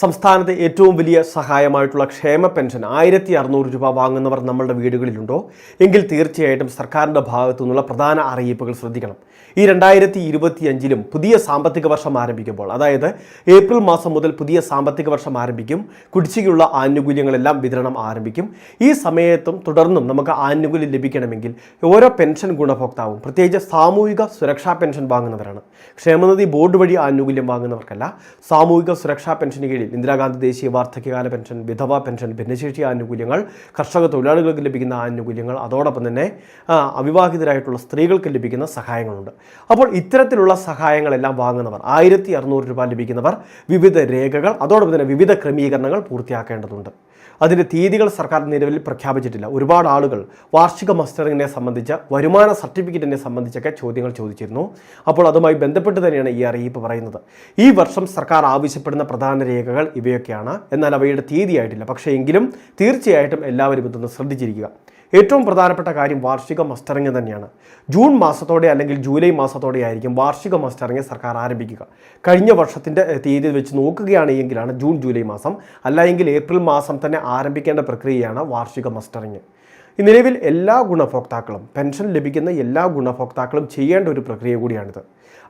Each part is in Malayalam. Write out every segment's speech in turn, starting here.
സംസ്ഥാനത്തെ ഏറ്റവും വലിയ സഹായമായിട്ടുള്ള ക്ഷേമ പെൻഷൻ ആയിരത്തി അറുന്നൂറ് രൂപ വാങ്ങുന്നവർ നമ്മളുടെ വീടുകളിലുണ്ടോ? എങ്കിൽ തീർച്ചയായിട്ടും സർക്കാരിന്റെ ഭാഗത്തു നിന്നുള്ള പ്രധാന അറിയിപ്പുകൾ ശ്രദ്ധിക്കണം. ഈ രണ്ടായിരത്തി ഇരുപത്തി അഞ്ചിലും പുതിയ സാമ്പത്തിക വർഷം ആരംഭിക്കുമ്പോൾ അതായത് ഏപ്രിൽ മാസം മുതൽ പുതിയ സാമ്പത്തിക വർഷം ആരംഭിക്കും കുടിശ്ശികയുള്ള ആനുകൂല്യങ്ങളെല്ലാം വിതരണം ആരംഭിക്കും. ഈ സമയത്തും തുടർന്നും നമുക്ക് ആനുകൂല്യം ലഭിക്കണമെങ്കിൽ ഓരോ പെൻഷൻ ഗുണഭോക്താവും പ്രത്യേകിച്ച് സാമൂഹിക സുരക്ഷാ പെൻഷൻ വാങ്ങുന്നവരാണ്. ക്ഷേമനിധി ബോർഡ് വഴി ആനുകൂല്യം വാങ്ങുന്നവർക്കല്ല സാമൂഹിക സുരക്ഷാ പെൻഷന് കീഴിൽ ഇന്ദിരാഗാന്ധി ദേശീയ വാർദ്ധക്യകാല പെൻഷൻ വിധവ പെൻഷൻ ഭിന്നശേഷി ആനുകൂല്യങ്ങൾ കർഷക തൊഴിലാളികൾക്ക് ലഭിക്കുന്ന ആനുകൂല്യങ്ങൾ അതോടൊപ്പം തന്നെ അവിവാഹിതരായിട്ടുള്ള സ്ത്രീകൾക്ക് ലഭിക്കുന്ന സഹായങ്ങളുണ്ട്. അപ്പോൾ ഇത്തരത്തിലുള്ള സഹായങ്ങളെല്ലാം വാങ്ങുന്നവർ ആയിരത്തി അറുന്നൂറ് രൂപ ലഭിക്കുന്നവർ വിവിധ രേഖകൾ അതോടൊപ്പം തന്നെ വിവിധ ക്രമീകരണങ്ങൾ പൂർത്തിയാക്കേണ്ടതുണ്ട്. അതിന്റെ തീയതികൾ സർക്കാർ നിലവിൽ പ്രഖ്യാപിച്ചിട്ടില്ല. ഒരുപാട് ആളുകൾ വാർഷിക മസ്റ്ററിങ്ങിനെ സംബന്ധിച്ച വരുമാന സർട്ടിഫിക്കറ്റിനെ സംബന്ധിച്ചൊക്കെ ചോദ്യങ്ങൾ ചോദിച്ചിരുന്നു. അപ്പോൾ അതുമായി ബന്ധപ്പെട്ട് തന്നെയാണ് ഈ അറിയിപ്പ് പറയുന്നത്. ഈ വർഷം സർക്കാർ ആവശ്യപ്പെടുന്ന പ്രധാന രേഖകൾ ഇവയൊക്കെയാണ്. എന്നാൽ അവയുടെ തീയതിയായിട്ടില്ല. പക്ഷേ എങ്കിലും തീർച്ചയായിട്ടും എല്ലാവരും ഇതൊന്ന് ശ്രദ്ധിച്ചിരിക്കുക. ഏറ്റവും പ്രധാനപ്പെട്ട കാര്യം വാർഷിക മസ്റ്ററിങ് തന്നെയാണ്. ജൂൺ മാസത്തോടെ അല്ലെങ്കിൽ ജൂലൈ മാസത്തോടെ ആയിരിക്കും വാർഷിക മസ്റ്ററിങ് സർക്കാർ ആരംഭിക്കുക. കഴിഞ്ഞ വർഷത്തിന്റെ തീയതി വെച്ച് നോക്കുകയാണ് എങ്കിലാണ് ജൂൺ ജൂലൈ മാസം. അല്ലെങ്കിൽ ഏപ്രിൽ മാസം തന്നെ ആരംഭിക്കേണ്ട പ്രക്രിയയാണ് വാർഷിക മസ്റ്ററിങ് നിലവിൽ എല്ലാ ഗുണഭോക്താക്കളും പെൻഷൻ ലഭിക്കുന്ന എല്ലാ ഗുണഭോക്താക്കളും ചെയ്യേണ്ട ഒരു പ്രക്രിയ കൂടിയാണിത്.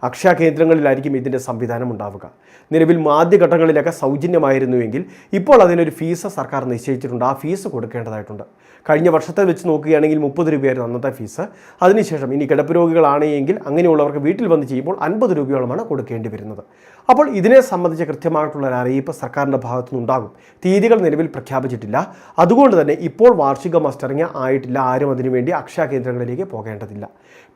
അക്ഷയ കേന്ദ്രങ്ങളിലായിരിക്കും ഇതിന്റെ സംവിധാനം ഉണ്ടാവുക. നിലവിൽ ആദ്യഘട്ടങ്ങളിലൊക്കെ സൗജന്യമായിരുന്നുവെങ്കിൽ ഇപ്പോൾ അതിനൊരു ഫീസ് സർക്കാർ നിശ്ചയിച്ചിട്ടുണ്ട്. ആ ഫീസ് കൊടുക്കേണ്ടതായിട്ടുണ്ട്. കഴിഞ്ഞ വർഷത്തെ വെച്ച് നോക്കുകയാണെങ്കിൽ മുപ്പത് രൂപയായിരുന്നു അന്നത്തെ ഫീസ്. അതിനുശേഷം ഇനി കിടപ്പ് രോഗികളാണെങ്കിൽ അങ്ങനെയുള്ളവർക്ക് വീട്ടിൽ വന്ന് ചെയ്യുമ്പോൾ അൻപത് രൂപയോളമാണ് കൊടുക്കേണ്ടി വരുന്നത്. അപ്പോൾ ഇതിനെ സംബന്ധിച്ച് കൃത്യമായിട്ടുള്ള ഒരു അറിയിപ്പ് സർക്കാരിന്റെ ഭാഗത്തു തീയതികൾ നിലവിൽ പ്രഖ്യാപിച്ചിട്ടില്ല. അതുകൊണ്ട് തന്നെ ഇപ്പോൾ വാർഷിക മസ്റ്ററിങ് ആയിട്ടില്ല. ആരും അതിനുവേണ്ടി അക്ഷയ കേന്ദ്രങ്ങളിലേക്ക് പോകേണ്ടതില്ല.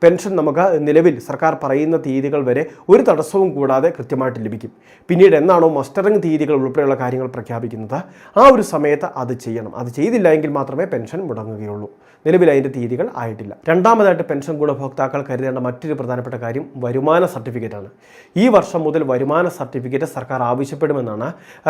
പെൻഷൻ നമുക്ക് നിലവിൽ സർക്കാർ പറയുന്ന തീയതികൾ വരെ ഒരു തടസ്സവും കൂടാതെ കൃത്യമായിട്ട് ലഭിക്കും. പിന്നീട് എന്നാണോ മസ്റ്ററിംഗ് തീയതികൾ ഉൾപ്പെടെയുള്ള കാര്യങ്ങൾ പ്രഖ്യാപിക്കുന്നത്. ആ ഒരു സമയത്ത് അത് ചെയ്യണം. അത് ചെയ്തില്ല എങ്കിൽ മാത്രമേ പെൻഷൻ മുടങ്ങുകയുള്ളൂ. നിലവിൽ അതിന്റെ തീയതികൾ ആയിട്ടില്ല. രണ്ടാമതായിട്ട് പെൻഷൻ ഗുണഭോക്താക്കൾ കരുതേണ്ട മറ്റൊരു പ്രധാനപ്പെട്ട കാര്യം വരുമാന സർട്ടിഫിക്കറ്റാണ് ഈ വർഷം മുതൽ വരുമാന സർട്ടിഫിക്കറ്റ് സർക്കാർ ആവശ്യപ്പെടുമെന്നാണ്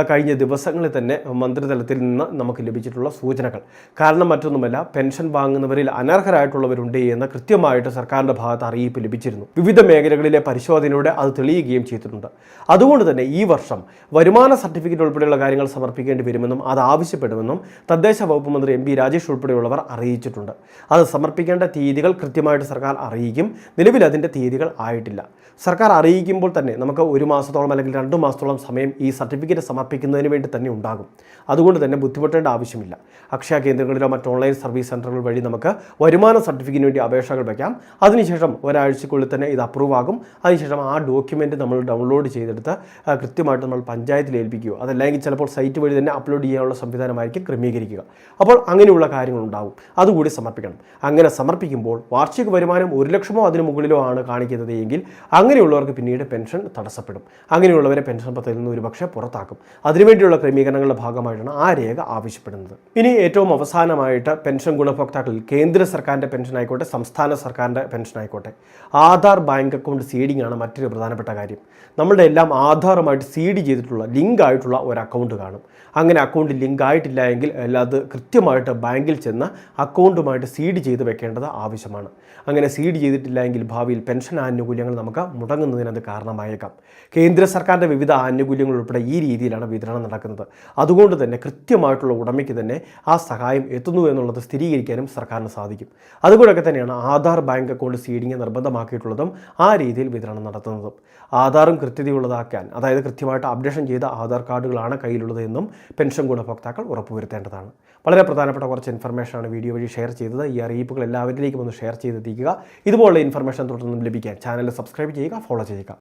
കഴിഞ്ഞ ദിവസങ്ങളിൽ തന്നെ മന്ത്രിതലത്തിൽ നിന്ന് നമുക്ക് ലഭിച്ചിട്ടുള്ള സൂചനകൾ. കാരണം മറ്റൊന്നുമല്ല പെൻഷൻ വാങ്ങുന്നവരിൽ അനർഹരായിട്ടുള്ളവരുണ്ട് എന്ന് കൃത്യമായിട്ട് സർക്കാരിന്റെ ഭാഗത്ത് അറിയിപ്പ് ലഭിച്ചിരുന്നു. വിവിധ മേഖലകളിലെ പരിശോധനയിലൂടെ അത് തെളിയുകയും ചെയ്തിട്ടുണ്ട്. അതുകൊണ്ട് തന്നെ ഈ വർഷം വരുമാന സർട്ടിഫിക്കറ്റ് ഉൾപ്പെടെയുള്ള കാര്യങ്ങൾ സമർപ്പിക്കേണ്ടി വരുമെന്നും അത് ആവശ്യപ്പെടുമെന്നും തദ്ദേശ വകുപ്പ് മന്ത്രി എം പി രാജേഷ് ഉൾപ്പെടെയുള്ളവർ അറിയിച്ചിട്ടുണ്ട്. അത് സമർപ്പിക്കേണ്ട തീയതികൾ കൃത്യമായിട്ട് സർക്കാർ അറിയിക്കും. നിലവിൽ അതിന്റെ തീയതികൾ ആയിട്ടില്ല. സർക്കാർ അറിയിക്കുമ്പോൾ തന്നെ നമുക്ക് ഒരു മാസത്തോളം അല്ലെങ്കിൽ രണ്ട് മാസത്തോളം സമയം ഈ സർട്ടിഫിക്കറ്റ് സമർപ്പിക്കുന്നതിന് വേണ്ടി തന്നെ ഉണ്ടാകും. അതുകൊണ്ട് തന്നെ ബുദ്ധിമുട്ടേണ്ട ആവശ്യമില്ല. അക്ഷയ കേന്ദ്രങ്ങളിലോ മറ്റ് ഓൺലൈൻ സർവീസ് സെന്ററുകൾ വഴി നമുക്ക് വരുമാന സർട്ടിഫിക്കറ്റിന് വേണ്ടി അപേക്ഷകൾ വയ്ക്കാം അതിനുശേഷം ഒരാഴ്ചക്കുള്ളിൽ തന്നെ ഇത് അപ്രൂവ് ആകും അതിനുശേഷം ആ ഡോക്യുമെന്റ് നമ്മൾ ഡൗൺലോഡ് ചെയ്തെടുത്ത് കൃത്യമായിട്ട് നമ്മൾ പഞ്ചായത്തിൽ ഏൽപ്പിക്കുക. അതല്ലെങ്കിൽ ചിലപ്പോൾ സൈറ്റ് വഴി തന്നെ അപ്ലോഡ് ചെയ്യാനുള്ള സംവിധാനമായിരിക്കും ക്രമീകരിക്കുക. അപ്പോൾ അങ്ങനെയുള്ള കാര്യങ്ങളുണ്ടാവും അതുകൂടി സമർപ്പിക്കണം. അങ്ങനെ സമർപ്പിക്കുമ്പോൾ വാർഷിക വരുമാനം ഒരു ലക്ഷമോ അതിന് മുകളിലോ ആണ് കാണിക്കുന്നത് എങ്കിൽ അങ്ങനെയുള്ളവർക്ക് പിന്നീട് പെൻഷൻ തടസ്സപ്പെടും. അങ്ങനെയുള്ളവരെ പെൻഷൻ പദ്ധതിയിൽ നിന്ന് ഒരുപക്ഷെ പുറത്താക്കും. അതിനുവേണ്ടിയുള്ള ക്രമീകരണങ്ങളുടെ ഭാഗമായിട്ടാണ് ആ രേഖ ആവശ്യപ്പെടുന്നത്. ഇനി ഏറ്റവും അവസാനമായിട്ട് പെൻഷൻ ഗുണഭോക്താക്കളിൽ കേന്ദ്ര സർക്കാരിന്റെ പെൻഷൻ ആയിക്കോട്ടെ സംസ്ഥാന സർക്കാരിന്റെ പെൻഷൻ ആയിക്കോട്ടെ ആധാർ ബാങ്ക് അക്കൗണ്ട് സീഡിംഗ് ആണ് മറ്റൊരു പ്രധാനപ്പെട്ട കാര്യം. നമ്മളുടെ എല്ലാം ആധാറുമായിട്ട് സീഡ് ചെയ്തിട്ടുള്ള ലിങ്ക് ആയിട്ടുള്ള ഒരു അക്കൗണ്ട് കാണും. അങ്ങനെ അക്കൗണ്ട് ലിങ്ക് ആയിട്ടില്ല എങ്കിൽ അത് കൃത്യമായിട്ട് ബാങ്കിൽ ചെന്ന് അക്കൗണ്ടുമായിട്ട് സീഡ് ചെയ്ത് വെക്കേണ്ടത് ആവശ്യമാണ്. അങ്ങനെ സീഡ് ചെയ്തിട്ടില്ല എങ്കിൽ ഭാവിയിൽ പെൻഷൻ ആനുകൂല്യങ്ങൾ നമുക്ക് മുടങ്ങുന്നതിനത് കാരണമായേക്കാം. കേന്ദ്ര സർക്കാരിന്റെ വിവിധ ആനുകൂല്യങ്ങൾ ഉൾപ്പെടെ ഈ രീതിയിലാണ് വിതരണം നടക്കുന്നത്. അതുകൊണ്ട് തന്നെ കൃത്യമായിട്ടുള്ള ഉടമയ്ക്ക് തന്നെ ആ സഹായം എത്തുന്നു എന്നുള്ളത് സ്ഥിരീകരിക്കാനും സർക്കാരിന് സാധിക്കും. അതുകൊണ്ടൊക്കെ തന്നെയാണ് ആധാർ ബാങ്ക് അക്കൗണ്ട് സീഡിങ് നിർബന്ധമാക്കിയിട്ടുള്ളതും ആ രീതിയിൽ വിതരണം നടത്തുന്നതും ആധാറും കൃത്യതയുള്ളതാക്കാൻ അതായത് കൃത്യമായിട്ട് അപ്ഡേഷൻ ചെയ്ത ആധാർ കാർഡുകളാണ് കയ്യിലുള്ളത് എന്നും പെൻഷൻ ഗുണഭോക്താക്കൾ ഉറപ്പുവരുത്തേണ്ടതാണ്. വളരെ പ്രധാനപ്പെട്ട കുറച്ച് ഇൻഫർമേഷനാണ് വീഡിയോ വഴി ഷെയർ ചെയ്തത്. ഈ അറിയിപ്പുകൾ എല്ലാവരിലേക്കും ഒന്ന് ഷെയർ ചെയ്തെത്തിക്കുക. ഇതുപോലുള്ള ഇൻഫർമേഷൻ തുടർന്നും ലഭിക്കാൻ ചാനൽ സബ്സ്ക്രൈബ് ചെയ്യുക ഫോളോ ചെയ്യുക.